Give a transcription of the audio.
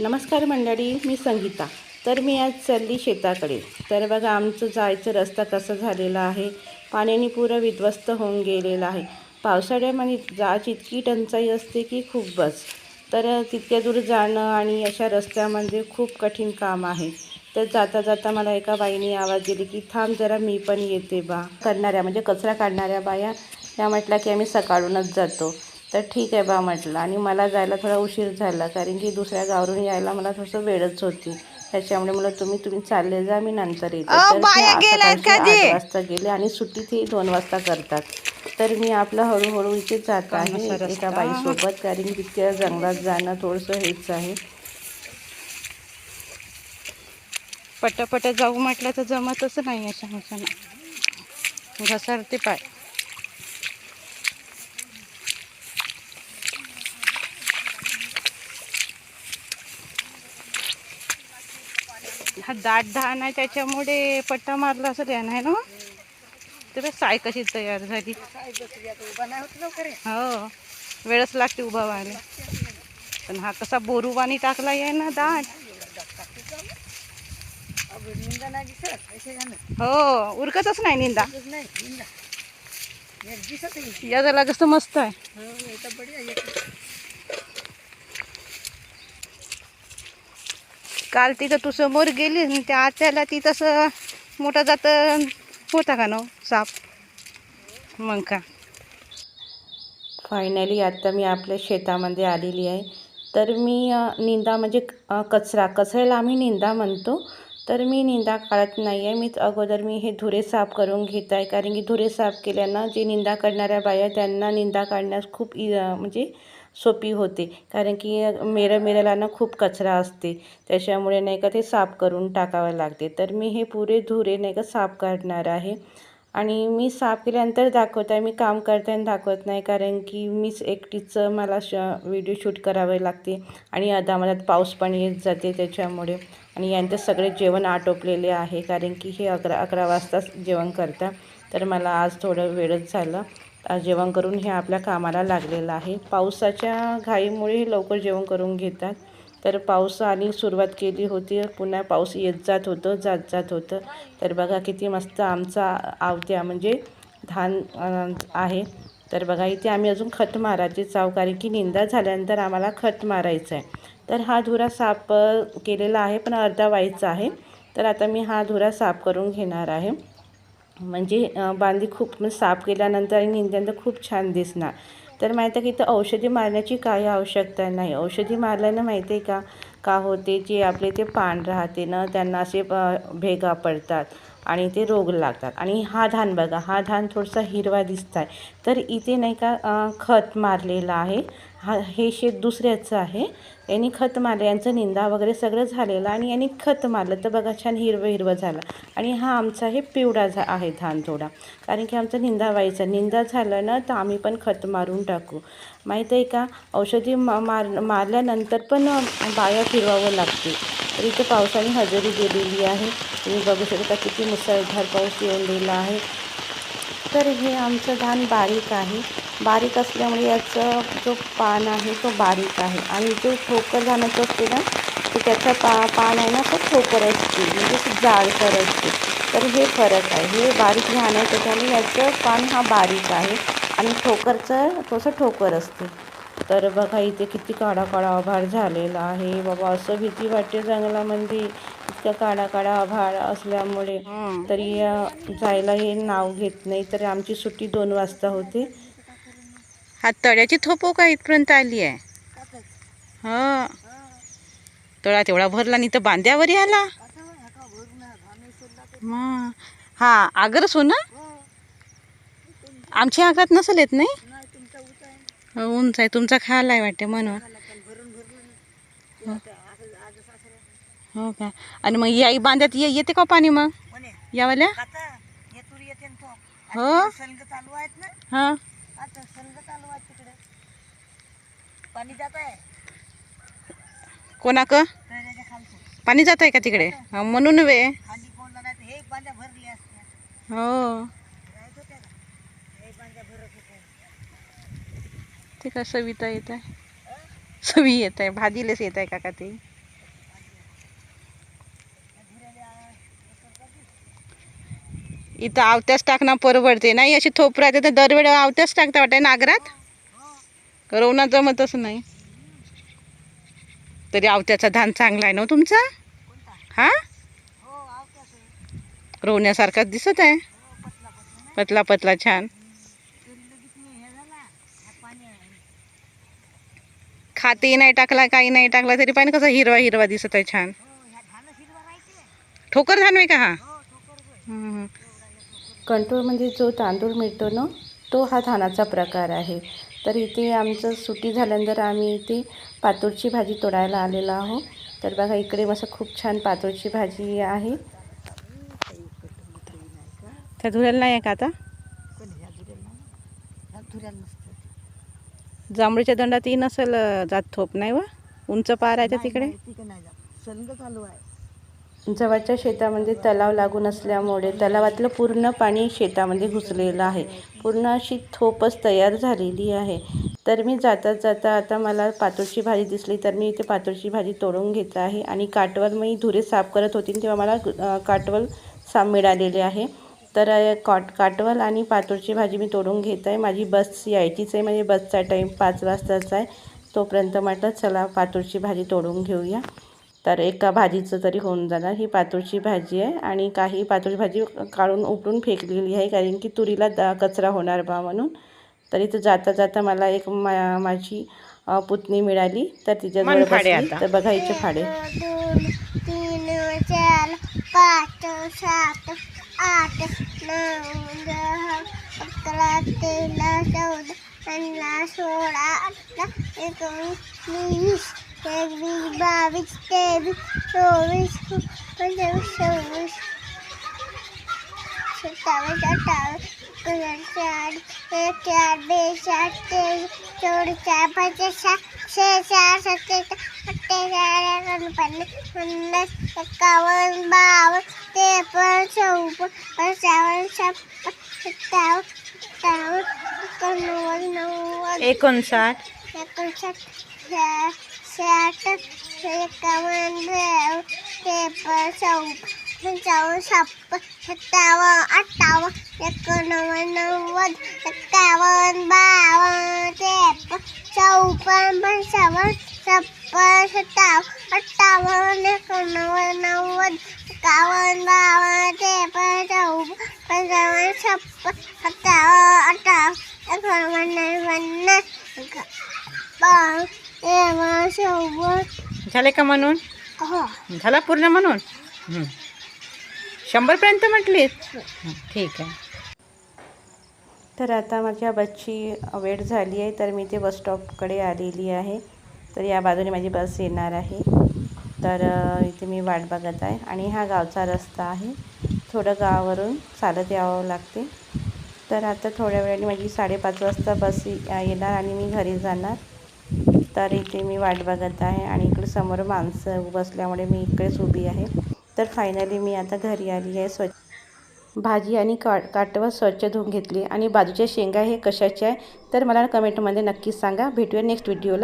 नमस्कार मंडळी मी संगीता. तर मी आज चालली शेताकडे. तर बघा आमचं जायचं रस्ता कसा झालेला आहे. पाण्याने पुरं विध्वस्त होऊन गेलेला आहे. पावसाळ्यामध्ये जायची इतकी टंचाई असते की खूप बस तर तितक्या दूर जाणं आणि अशा रस्त्यामध्ये खूप कठीण काम आहे. तर जाता जाता मला एका बाईने आवाज दिली की थांब जरा मी पण येते बा. करणाऱ्या म्हणजे कचरा काढणाऱ्या बाया त्या म्हटल्या की आम्ही सकाळूनच जातो. तर ठीक आहे बा म्हटलं. आणि मला जायला थोडा उशीर झाला कारण की दुसऱ्या गावावरून यायला मला थोडंसं वेळच होती. त्याच्यामुळे मला तुम्ही तुम्ही चालले जा मी नंतर येते. वाजता गेले आणि सुट्टी ते दोन वाजता करतात. तर मी आपलं हळूहळू इथे जात आहे एका बाईसोबत कारण की तितक्या जंगलात जाणं थोडंसं हेच आहे. पटापट जाऊ म्हटलं तर जमतच नाही अशा घसरते पाय. दाट धान आहे त्याच्यामुळे पट्टा मारला असं ध्यान आहे ना? तर साय कशी तयार झाली? हो वेळच लागते उभा व्हायला पण हा कसा बोरू पाणी टाकला आहे ना दाट? हो उरकतच नाही निंदा. या झाला कसं मस्त आहे. काल तिथं तू समोर गेली आणि त्या आत्याला ती तसं मोठा जात होता का न साप? मग का? फायनली आता मी आपल्या शेतामध्ये आलेली आहे. तर मी निंदा म्हणजे कचरा. कचऱ्याला आम्ही निंदा म्हणतो. तर मी निंदा काढत नाही आहे. मी अगोदर मी हे धुरे साफ करून घेत आहे. कारण की धुरे साफ केल्यानं जे निंदा करणाऱ्या बाया त्यांना निंदा काढण्यास खूप इ म्हणजे सोपी होते. कारण की मेरं मेरला ना खूप कचरा असते. त्याच्यामुळे नाही का ते साफ करून टाकावं लागते. तर मी हे पुरे धुरे नाही का साफ काढणार आहे. आणि मी साफ केल्यानंतर दाखवत आहे. मी काम करताना दाखवत नाही. कारण की मीच एकटीचं मला श व्हिडिओ शूट करावे लागते. आणि अदामधात पाऊस पण येत जाते त्याच्यामुळे. आणि यांचं सगळे जेवण आटोपलेले आहे. कारण की हे अकरा अकरा वाजताच जेवण करता. तर मला आज थोडं वेळच झालं. जेवण करून हे आपल्या कामाला लागलेलं आहे. पावसाच्या घाईमुळे हे लवकर जेवण करून घेतात. तर पावसाने सुरुवात केली होती. पुन्हा पाऊस येत जात होतं जात जात होतं. तर बघा किती मस्त आमचा आवत्या म्हणजे धान आहे. तर बघा इथे आम्ही अजून खत मारायचे चाव कारण की निंदा झाल्यानंतर आम्हाला खत मारायचं आहे तर हा धुरा साफ केलेला आहे पण अर्धा व्हायचा आहे. तर आता मी हा धुरा साफ करून घेणार आहे. म्हणजे बांधी खूप म्हणजे साफ केल्यानंतर आणि निंद्यानंतर खूप छान दिसणार. तर माहिती आहे की इथं औषधी मारण्याची काही आवश्यकता नाही. औषधी मारल्यानं माहिती आहे का? का होते? जे आपले ते पान राहते ना त्यांना असे भेगा पडतात आणि ते रोग लागतात. आणि हा धान बघा हा धान थोडासा हिरवा दिसत आहे तर इथे नाही का खत मारलेलं आहे. हा हे शेत दुसऱ्याचं आहे. यांनी खत मारलं यांचं निंदा वगैरे सगळं झालेलं आणि यांनी खत मारलं. तर बघा छान हिरवं हिरवं झालं. आणि हा आमचा हे पिवळा झा आहे धान थोडा कारण की आमचा निंदा व्हायचा. निंदा झालं ना तर आम्ही पण खत मारून टाकू. माहीत आहे का? औषधी मा मार मारल्यानंतर पण बाया फिरवावं लागते. तर इथं पावसाने हजेरी गेलेली आहे. तुम्ही बघू शकता किती मुसळधार पाऊस येऊन दिला आहे. तर हे आमचं धान बारीक आहे. बारीक असल्यामुळे याचं जो पान आहे तो बारीक आहे. आणि जो ठोकर धानाचं असते ना तर त्याचा पा पान आहे ना तो ठोकर असते. म्हणजे जाडसर असते. तर हे फरक आहे. हे बारीक धान आहे त्याच्यामुळे याचं पान हा बारीक आहे. आणि ठोकरचं थोडंसं ठोकर असते. तर बघा इथे किती काळा काळा आभाळ झालेला आहे. बाबा असं भीती वाटते जंगलामध्ये इतकं काळा काळा आभाळ असल्यामुळे. तरी जायला हे नाव घेत नाही. तर आमची सुट्टी दोन वाजता होते. हा तळ्याची थोपो का इथपर्यंत आली आहे? हा. तळा तेवढा भरला नाही तर बांध्यावर आला मग. हा आगर सोना? आमच्या आगात नसेल येत नाही? हो, उंच आहे. तुमचा खाल आहे वाटते म्हणून. हो. हो का? आणि मग याई बांध्यात ये येते का पाणी मग? यावाल्या? हो हा. कोणाक? पाणी जात आहे का तिकडे? हा, म्हणून वे. हो ते का सविता येत आहे? सवी येत आहे भाजीलेच येत आहे काका ते. इथं आवत्याच टाकणं परवडते. नाही अशी थोप राहते तर दरवेळी आवत्याच टाकता वाटते नागरात? रवणा जमतच नाही. तरी आवत्याचा धान चांगला आहे ना हो तुमचा? हा? रोवण्यासारखाच दिसत आहे. पतला पतला छान. खाते नाही टाकला काही नाही टाकला तरी पण कसा हिरवा हिरवा दिसत आहे छान. ठोकर धान आहे का हा? कंट्रोल म्हणजे जो तांदूळ मिळतो ना तो हा धानाचा प्रकार आहे. तर इथे आमचं सुट्टी झाल्यानंतर आम्ही इथे पातोडची भाजी तोडायला आलेलो आहोत. तर बघा इकडे मस्त खूप छान पातोडची भाजी आहे. त्या धुऱ्याला नाही आहे का आता? जांभळीच्या दंडात ती नसेल जात थोप नाही व? उंच पार आहे त्या तिकडे? जवळच्या शेतामध्ये तलाव लागून असल्यामुळे तलावातलं पूर्ण पाणी शेतामध्ये घुसलेलं आहे. पूर्ण अशी थोपच तयार झालेली आहे. तर मी जाता जाता आता मला पातोळची भाजी दिसली तर मी इथे पातोळची भाजी तोडून घेत आहे आणि काटवल मी धुरे साफ करत होती तेव्हा मला काटवल साफ मिळालेले आहे. तर कॉट काटवल आणि पातोळची भाजी मी तोडून घेत आहे. माझी बस यायचीच आहे. म्हणजे बसचा टाईम पाच वाजताचा आहे. तोपर्यंत म्हटलं चला पातोळची भाजी तोडून घेऊया. तर एका भाजीचं तरी होऊन जाणार. ही पातोळची भाजी आहे आणि काही पातोळी भाजी काढून उपटून फेकलेली आहे कारण की तुरीला दा कचरा होणार बा म्हणून. तर इथं जाता जाता मला एक मा माझी पुतणी मिळाली. तर तिच्याजवळ बसली. आता. तर बघा हिचे फाडे. दोन तीन चार पाच सात आठ नऊ दहा अकरा तेरा चौदा पंधरा सोळा अठरा एकोणीस वीस. एकवीस बावीस तेवीस चोवीस पंचवीस सव्वीस सत्तावीस अठ्ठावीस चार एक चार बेचाळीस तेवीस चोवीस चार पंचवीस शेचाळ सत्तेचाळ अठ्ठेचाळीस एकोणपन्नास पन्नास एकावन्न बावन्न त्रेपन्न चौपन्न पंचावन्न छप्पन्न सत्तावन्न अठ्ठावन्न एकोणनव्वद नव्वद एकोणसाठ. एकोणसाठ. शा- शहात्तर एकावन्न ब्याण्णव त्रेपन्न चौपन्न पंचावन्न छप्पन्न सत्तावन्न अठ्ठावन्न एकोणनव्वद नव्वद एकावन्न बावन्न त्रेपन्न चौपन्न पंचावन्न छप्पन्न सत्तावन्न अठ्ठावन्न एकोणनव्वद नव्वद एकावन्न बावन्न त्रेपन्न चौपन्न पंचावन्न छप्पन्न सत्तावन्न अठ्ठावन्न एकोणपन्नास पन्नास बावन्न त्रेपन्न झाले का म्हणून? हो. झाला पूर्ण म्हणून? हं. शंभरपर्यंत म्हटलीस हं, ठीक आहे. तर आता माझ्या बसची वेळ झाली आहे तर मी ते बस स्टॉपकडे आलेली आहे. तर या बाजूने माझी बस येणार आहे. तर अ, इथे मी वाट बघत आहे. आणि हा गावचा रस्ता आहे. थोडं गावावरून चालत यावं लागते. तर आता थोड्या वेळाने माझी साडेपाच वाजता बस ये- येणार आणि मी घरी जाणार. तर इथे मी वाट बघत आहे आणि इकडे समोर माणसं बसल्यामुळे मी इकडेच उभी आहे. तर फायनली मी आता घरी आली आहे. स्वच्छ भाजी आणि का काटवर स्वच्छ धुवून घेतली. आणि बाजूच्या शेंगा हे कशाच्या आहे? तर मला कमेंटमध्ये नक्कीच सांगा. भेटूया नेक्स्ट व्हिडिओला